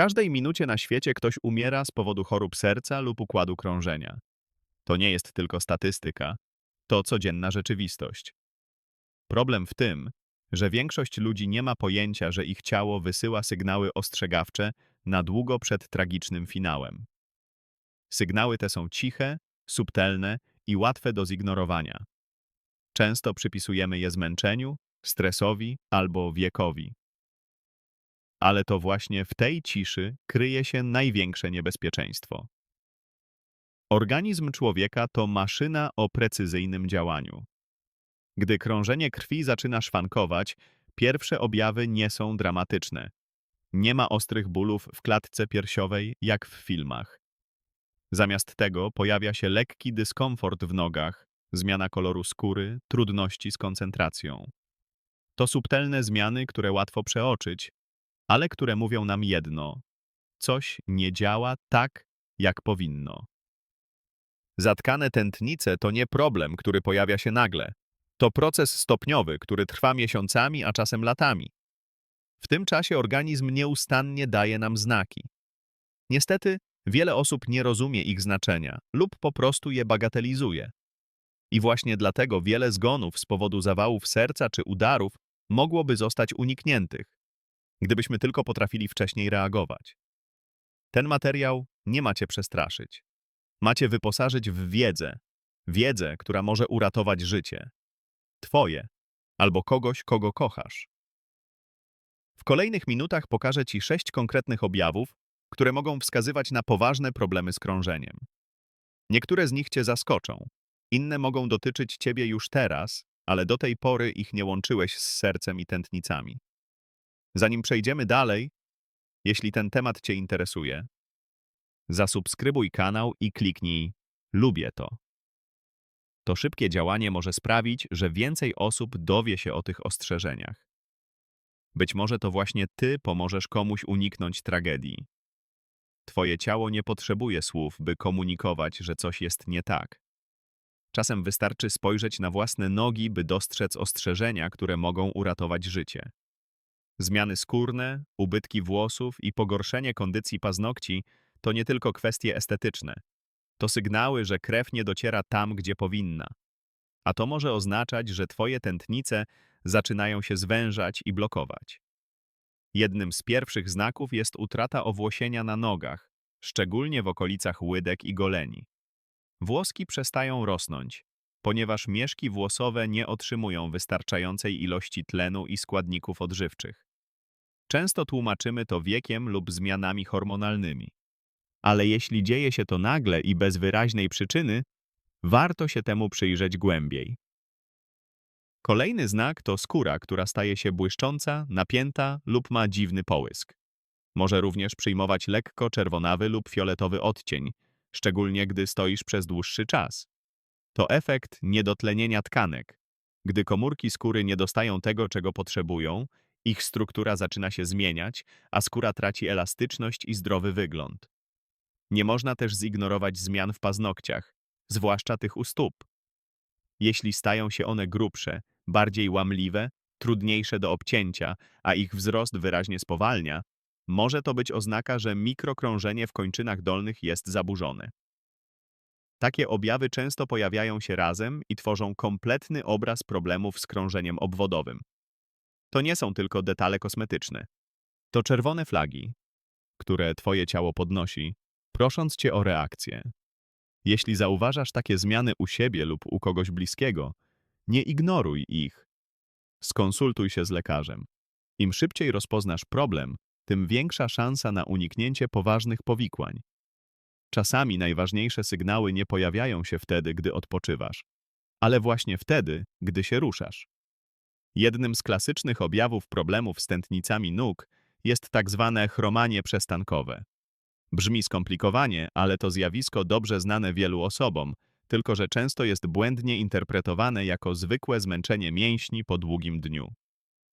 każdej minucie na świecie ktoś umiera z powodu chorób serca lub układu krążenia. To nie jest tylko statystyka, to codzienna rzeczywistość. Problem w tym, że większość ludzi nie ma pojęcia, że ich ciało wysyła sygnały ostrzegawcze na długo przed tragicznym finałem. Sygnały te są ciche, subtelne i łatwe do zignorowania. Często przypisujemy je zmęczeniu, stresowi albo wiekowi. Ale to właśnie w tej ciszy kryje się największe niebezpieczeństwo. Organizm człowieka to maszyna o precyzyjnym działaniu. Gdy krążenie krwi zaczyna szwankować, pierwsze objawy nie są dramatyczne. Nie ma ostrych bólów w klatce piersiowej, jak w filmach. Zamiast tego pojawia się lekki dyskomfort w nogach, zmiana koloru skóry, trudności z koncentracją. To subtelne zmiany, które łatwo przeoczyć, ale które mówią nam jedno: coś nie działa tak, jak powinno. Zatkane tętnice to nie problem, który pojawia się nagle. To proces stopniowy, który trwa miesiącami, a czasem latami. W tym czasie organizm nieustannie daje nam znaki. Niestety, wiele osób nie rozumie ich znaczenia lub po prostu je bagatelizuje. I właśnie dlatego wiele zgonów z powodu zawałów serca czy udarów mogłoby zostać unikniętych, gdybyśmy tylko potrafili wcześniej reagować. Ten materiał nie macie przestraszyć. Macie wyposażyć w wiedzę, wiedzę, która może uratować życie. Twoje albo kogoś, kogo kochasz. W kolejnych minutach pokażę Ci sześć konkretnych objawów, które mogą wskazywać na poważne problemy z krążeniem. Niektóre z nich Cię zaskoczą, inne mogą dotyczyć Ciebie już teraz, ale do tej pory ich nie łączyłeś z sercem i tętnicami. Zanim przejdziemy dalej, jeśli ten temat Cię interesuje, zasubskrybuj kanał i kliknij Lubię to. To szybkie działanie może sprawić, że więcej osób dowie się o tych ostrzeżeniach. Być może to właśnie Ty pomożesz komuś uniknąć tragedii. Twoje ciało nie potrzebuje słów, by komunikować, że coś jest nie tak. Czasem wystarczy spojrzeć na własne nogi, by dostrzec ostrzeżenia, które mogą uratować życie. Zmiany skórne, ubytki włosów i pogorszenie kondycji paznokci to nie tylko kwestie estetyczne. To sygnały, że krew nie dociera tam, gdzie powinna. A to może oznaczać, że twoje tętnice zaczynają się zwężać i blokować. Jednym z pierwszych znaków jest utrata owłosienia na nogach, szczególnie w okolicach łydek i goleni. Włoski przestają rosnąć, ponieważ mieszki włosowe nie otrzymują wystarczającej ilości tlenu i składników odżywczych. Często tłumaczymy to wiekiem lub zmianami hormonalnymi. Ale jeśli dzieje się to nagle i bez wyraźnej przyczyny, warto się temu przyjrzeć głębiej. Kolejny znak to skóra, która staje się błyszcząca, napięta lub ma dziwny połysk. Może również przyjmować lekko czerwonawy lub fioletowy odcień, szczególnie gdy stoisz przez dłuższy czas. To efekt niedotlenienia tkanek. Gdy komórki skóry nie dostają tego, czego potrzebują, ich struktura zaczyna się zmieniać, a skóra traci elastyczność i zdrowy wygląd. Nie można też zignorować zmian w paznokciach, zwłaszcza tych u stóp. Jeśli stają się one grubsze, bardziej łamliwe, trudniejsze do obcięcia, a ich wzrost wyraźnie spowalnia, może to być oznaka, że mikrokrążenie w kończynach dolnych jest zaburzone. Takie objawy często pojawiają się razem i tworzą kompletny obraz problemów z krążeniem obwodowym. To nie są tylko detale kosmetyczne. To czerwone flagi, które twoje ciało podnosi, prosząc cię o reakcję. Jeśli zauważasz takie zmiany u siebie lub u kogoś bliskiego, nie ignoruj ich. Skonsultuj się z lekarzem. Im szybciej rozpoznasz problem, tym większa szansa na uniknięcie poważnych powikłań. Czasami najważniejsze sygnały nie pojawiają się wtedy, gdy odpoczywasz, ale właśnie wtedy, gdy się ruszasz. Jednym z klasycznych objawów problemów z tętnicami nóg jest tak zwane chromanie przestankowe. Brzmi skomplikowanie, ale to zjawisko dobrze znane wielu osobom, tylko że często jest błędnie interpretowane jako zwykłe zmęczenie mięśni po długim dniu.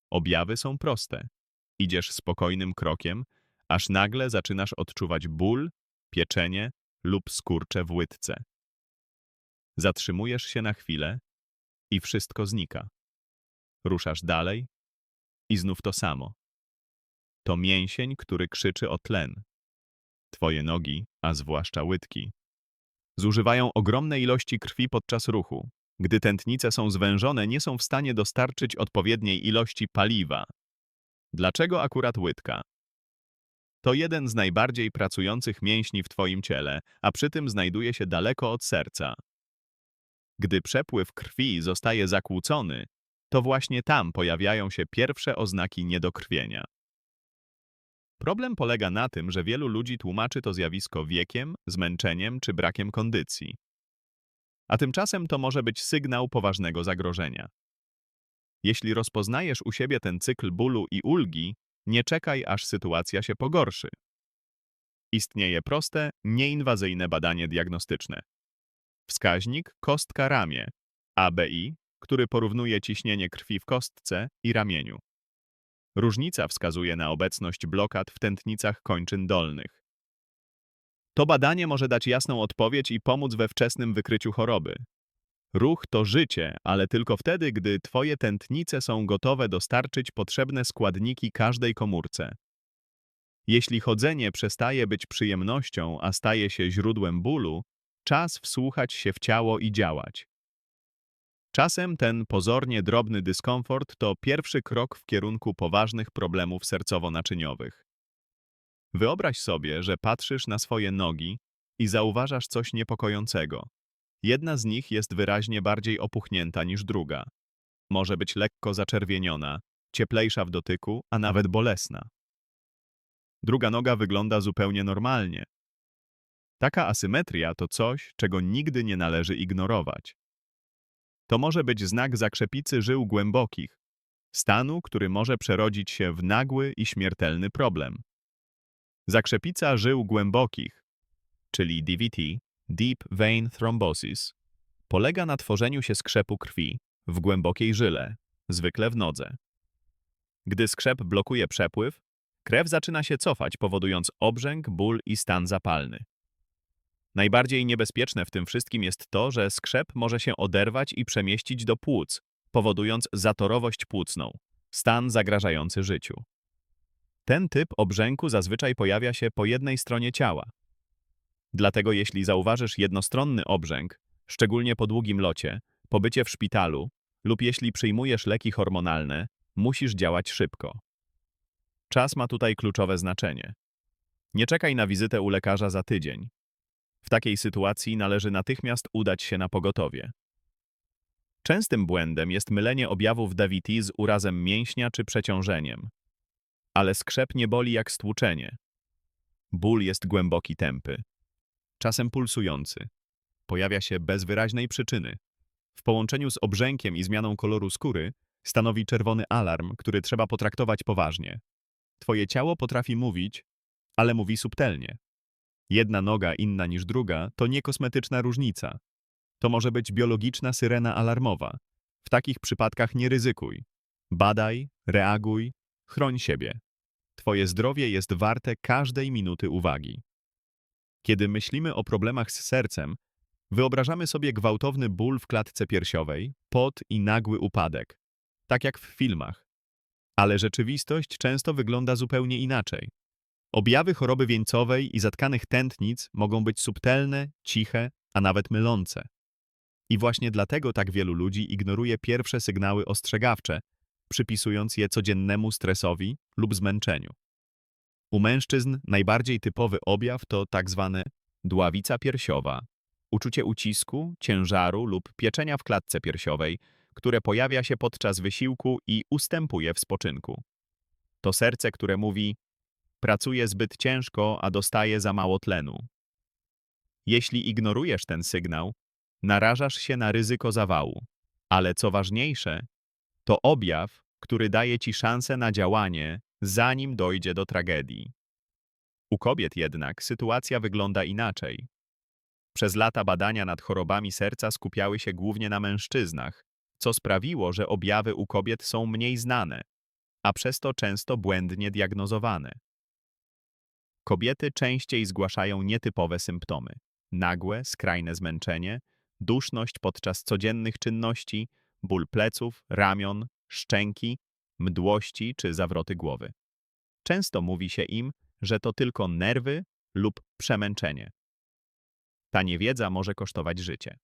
Objawy są proste. Idziesz spokojnym krokiem, aż nagle zaczynasz odczuwać ból, pieczenie lub skurcze w łydce. Zatrzymujesz się na chwilę i wszystko znika. Ruszasz dalej i znów to samo. To mięsień, który krzyczy o tlen. Twoje nogi, a zwłaszcza łydki, zużywają ogromne ilości krwi podczas ruchu. Gdy tętnice są zwężone, nie są w stanie dostarczyć odpowiedniej ilości paliwa. Dlaczego akurat łydka? To jeden z najbardziej pracujących mięśni w Twoim ciele, a przy tym znajduje się daleko od serca. Gdy przepływ krwi zostaje zakłócony, to właśnie tam pojawiają się pierwsze oznaki niedokrwienia. Problem polega na tym, że wielu ludzi tłumaczy to zjawisko wiekiem, zmęczeniem czy brakiem kondycji. A tymczasem to może być sygnał poważnego zagrożenia. Jeśli rozpoznajesz u siebie ten cykl bólu i ulgi, nie czekaj, aż sytuacja się pogorszy. Istnieje proste, nieinwazyjne badanie diagnostyczne. Wskaźnik kostka-ramię, ABI, który porównuje ciśnienie krwi w kostce i ramieniu. Różnica wskazuje na obecność blokad w tętnicach kończyn dolnych. To badanie może dać jasną odpowiedź i pomóc we wczesnym wykryciu choroby. Ruch to życie, ale tylko wtedy, gdy Twoje tętnice są gotowe dostarczyć potrzebne składniki każdej komórce. Jeśli chodzenie przestaje być przyjemnością, a staje się źródłem bólu, czas wsłuchać się w ciało i działać. Czasem ten pozornie drobny dyskomfort to pierwszy krok w kierunku poważnych problemów sercowo-naczyniowych. Wyobraź sobie, że patrzysz na swoje nogi i zauważasz coś niepokojącego. Jedna z nich jest wyraźnie bardziej opuchnięta niż druga. Może być lekko zaczerwieniona, cieplejsza w dotyku, a nawet bolesna. Druga noga wygląda zupełnie normalnie. Taka asymetria to coś, czego nigdy nie należy ignorować. To może być znak zakrzepicy żył głębokich, stanu, który może przerodzić się w nagły i śmiertelny problem. Zakrzepica żył głębokich, czyli DVT, Deep Vein Thrombosis, polega na tworzeniu się skrzepu krwi w głębokiej żyle, zwykle w nodze. Gdy skrzep blokuje przepływ, krew zaczyna się cofać, powodując obrzęk, ból i stan zapalny. Najbardziej niebezpieczne w tym wszystkim jest to, że skrzep może się oderwać i przemieścić do płuc, powodując zatorowość płucną, stan zagrażający życiu. Ten typ obrzęku zazwyczaj pojawia się po jednej stronie ciała. Dlatego jeśli zauważysz jednostronny obrzęk, szczególnie po długim locie, pobycie w szpitalu lub jeśli przyjmujesz leki hormonalne, musisz działać szybko. Czas ma tutaj kluczowe znaczenie. Nie czekaj na wizytę u lekarza za tydzień. W takiej sytuacji należy natychmiast udać się na pogotowie. Częstym błędem jest mylenie objawów DVT z urazem mięśnia czy przeciążeniem. Ale skrzep nie boli jak stłuczenie. Ból jest głęboki tępy. Czasem pulsujący. Pojawia się bez wyraźnej przyczyny. W połączeniu z obrzękiem i zmianą koloru skóry stanowi czerwony alarm, który trzeba potraktować poważnie. Twoje ciało potrafi mówić, ale mówi subtelnie. Jedna noga inna niż druga to nie kosmetyczna różnica. To może być biologiczna syrena alarmowa. W takich przypadkach nie ryzykuj. Badaj, reaguj, chroń siebie. Twoje zdrowie jest warte każdej minuty uwagi. Kiedy myślimy o problemach z sercem, wyobrażamy sobie gwałtowny ból w klatce piersiowej, pot i nagły upadek, tak jak w filmach. Ale rzeczywistość często wygląda zupełnie inaczej. Objawy choroby wieńcowej i zatkanych tętnic mogą być subtelne, ciche, a nawet mylące. I właśnie dlatego tak wielu ludzi ignoruje pierwsze sygnały ostrzegawcze, przypisując je codziennemu stresowi lub zmęczeniu. U mężczyzn najbardziej typowy objaw to tak zwane dławica piersiowa, uczucie ucisku, ciężaru lub pieczenia w klatce piersiowej, które pojawia się podczas wysiłku i ustępuje w spoczynku. To serce, które mówi Pracuje zbyt ciężko, a dostaje za mało tlenu. Jeśli ignorujesz ten sygnał, narażasz się na ryzyko zawału. Ale co ważniejsze, to objaw, który daje ci szansę na działanie, zanim dojdzie do tragedii. U kobiet jednak sytuacja wygląda inaczej. Przez lata badania nad chorobami serca skupiały się głównie na mężczyznach, co sprawiło, że objawy u kobiet są mniej znane, a przez to często błędnie diagnozowane. Kobiety częściej zgłaszają nietypowe symptomy. Nagłe, skrajne zmęczenie, duszność podczas codziennych czynności, ból pleców, ramion, szczęki, mdłości czy zawroty głowy. Często mówi się im, że to tylko nerwy lub przemęczenie. Ta niewiedza może kosztować życie.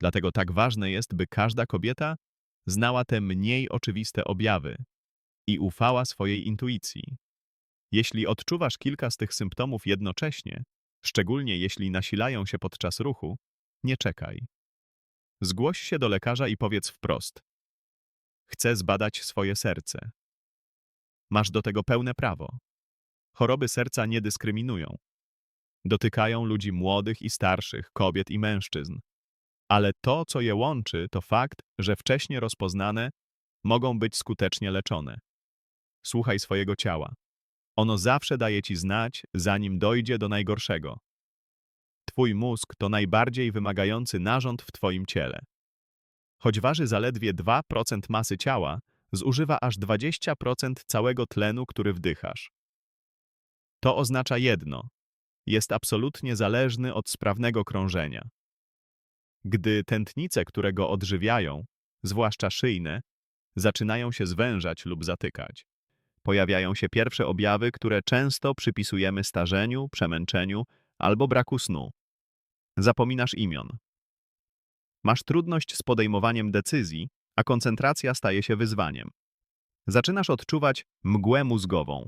Dlatego tak ważne jest, by każda kobieta znała te mniej oczywiste objawy i ufała swojej intuicji. Jeśli odczuwasz kilka z tych symptomów jednocześnie, szczególnie jeśli nasilają się podczas ruchu, nie czekaj. Zgłoś się do lekarza i powiedz wprost: Chcę zbadać swoje serce. Masz do tego pełne prawo. Choroby serca nie dyskryminują. Dotykają ludzi młodych i starszych, kobiet i mężczyzn. Ale to, co je łączy, to fakt, że wcześnie rozpoznane mogą być skutecznie leczone. Słuchaj swojego ciała. Ono zawsze daje ci znać, zanim dojdzie do najgorszego. Twój mózg to najbardziej wymagający narząd w twoim ciele. Choć waży zaledwie 2% masy ciała, zużywa aż 20% całego tlenu, który wdychasz. To oznacza jedno: jest absolutnie zależny od sprawnego krążenia. Gdy tętnice, które go odżywiają, zwłaszcza szyjne, zaczynają się zwężać lub zatykać, pojawiają się pierwsze objawy, które często przypisujemy starzeniu, przemęczeniu albo braku snu. Zapominasz imion. Masz trudność z podejmowaniem decyzji, a koncentracja staje się wyzwaniem. Zaczynasz odczuwać mgłę mózgową,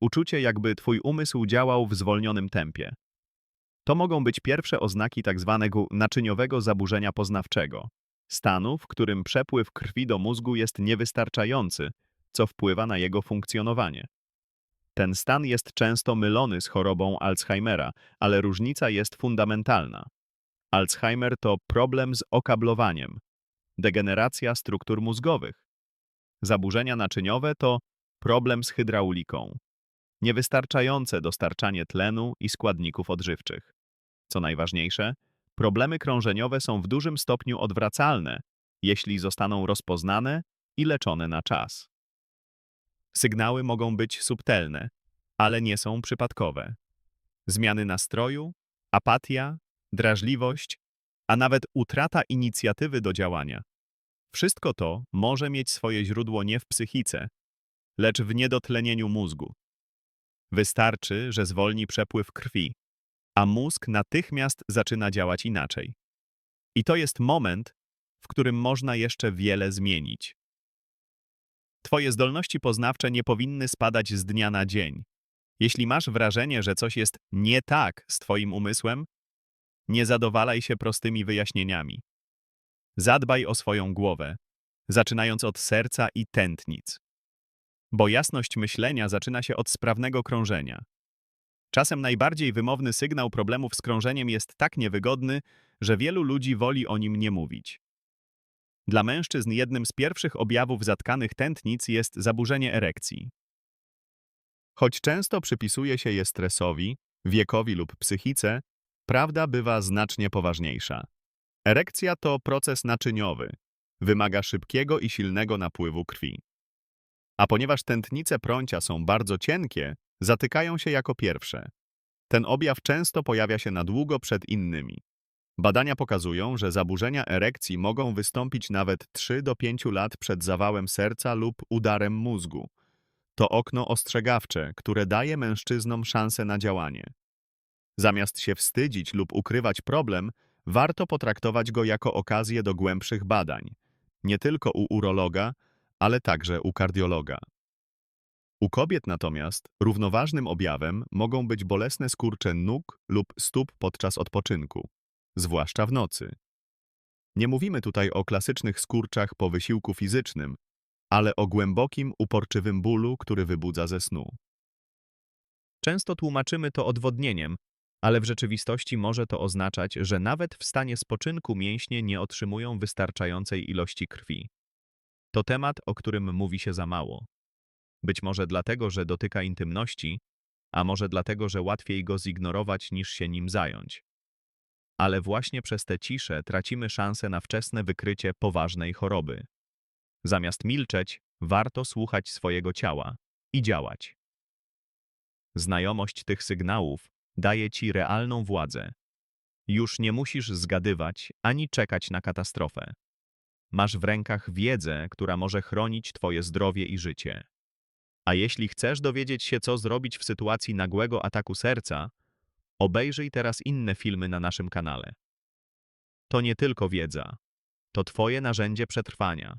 uczucie jakby twój umysł działał w zwolnionym tempie. To mogą być pierwsze oznaki tzw. Tak naczyniowego zaburzenia poznawczego, stanu, w którym przepływ krwi do mózgu jest niewystarczający, co wpływa na jego funkcjonowanie. Ten stan jest często mylony z chorobą Alzheimera, ale różnica jest fundamentalna. Alzheimer to problem z okablowaniem, degeneracja struktur mózgowych. Zaburzenia naczyniowe to problem z hydrauliką, niewystarczające dostarczanie tlenu i składników odżywczych. Co najważniejsze, problemy krążeniowe są w dużym stopniu odwracalne, jeśli zostaną rozpoznane i leczone na czas. Sygnały mogą być subtelne, ale nie są przypadkowe. Zmiany nastroju, apatia, drażliwość, a nawet utrata inicjatywy do działania. Wszystko to może mieć swoje źródło nie w psychice, lecz w niedotlenieniu mózgu. Wystarczy, że zwolni przepływ krwi, a mózg natychmiast zaczyna działać inaczej. I to jest moment, w którym można jeszcze wiele zmienić. Twoje zdolności poznawcze nie powinny spadać z dnia na dzień. Jeśli masz wrażenie, że coś jest nie tak z Twoim umysłem, nie zadowalaj się prostymi wyjaśnieniami. Zadbaj o swoją głowę, zaczynając od serca i tętnic. Bo jasność myślenia zaczyna się od sprawnego krążenia. Czasem najbardziej wymowny sygnał problemów z krążeniem jest tak niewygodny, że wielu ludzi woli o nim nie mówić. Dla mężczyzn jednym z pierwszych objawów zatkanych tętnic jest zaburzenie erekcji. Choć często przypisuje się je stresowi, wiekowi lub psychice, prawda bywa znacznie poważniejsza. Erekcja to proces naczyniowy. Wymaga szybkiego i silnego napływu krwi. A ponieważ tętnice prącia są bardzo cienkie, zatykają się jako pierwsze. Ten objaw często pojawia się na długo przed innymi. Badania pokazują, że zaburzenia erekcji mogą wystąpić nawet 3 do 5 lat przed zawałem serca lub udarem mózgu. To okno ostrzegawcze, które daje mężczyznom szansę na działanie. Zamiast się wstydzić lub ukrywać problem, warto potraktować go jako okazję do głębszych badań, nie tylko u urologa, ale także u kardiologa. U kobiet natomiast równoważnym objawem mogą być bolesne skurcze nóg lub stóp podczas odpoczynku, zwłaszcza w nocy. Nie mówimy tutaj o klasycznych skurczach po wysiłku fizycznym, ale o głębokim, uporczywym bólu, który wybudza ze snu. Często tłumaczymy to odwodnieniem, ale w rzeczywistości może to oznaczać, że nawet w stanie spoczynku mięśnie nie otrzymują wystarczającej ilości krwi. To temat, o którym mówi się za mało. Być może dlatego, że dotyka intymności, a może dlatego, że łatwiej go zignorować niż się nim zająć. Ale właśnie przez tę ciszę tracimy szansę na wczesne wykrycie poważnej choroby. Zamiast milczeć, warto słuchać swojego ciała i działać. Znajomość tych sygnałów daje ci realną władzę. Już nie musisz zgadywać ani czekać na katastrofę. Masz w rękach wiedzę, która może chronić twoje zdrowie i życie. A jeśli chcesz dowiedzieć się, co zrobić w sytuacji nagłego ataku serca, obejrzyj teraz inne filmy na naszym kanale. To nie tylko wiedza, to Twoje narzędzie przetrwania.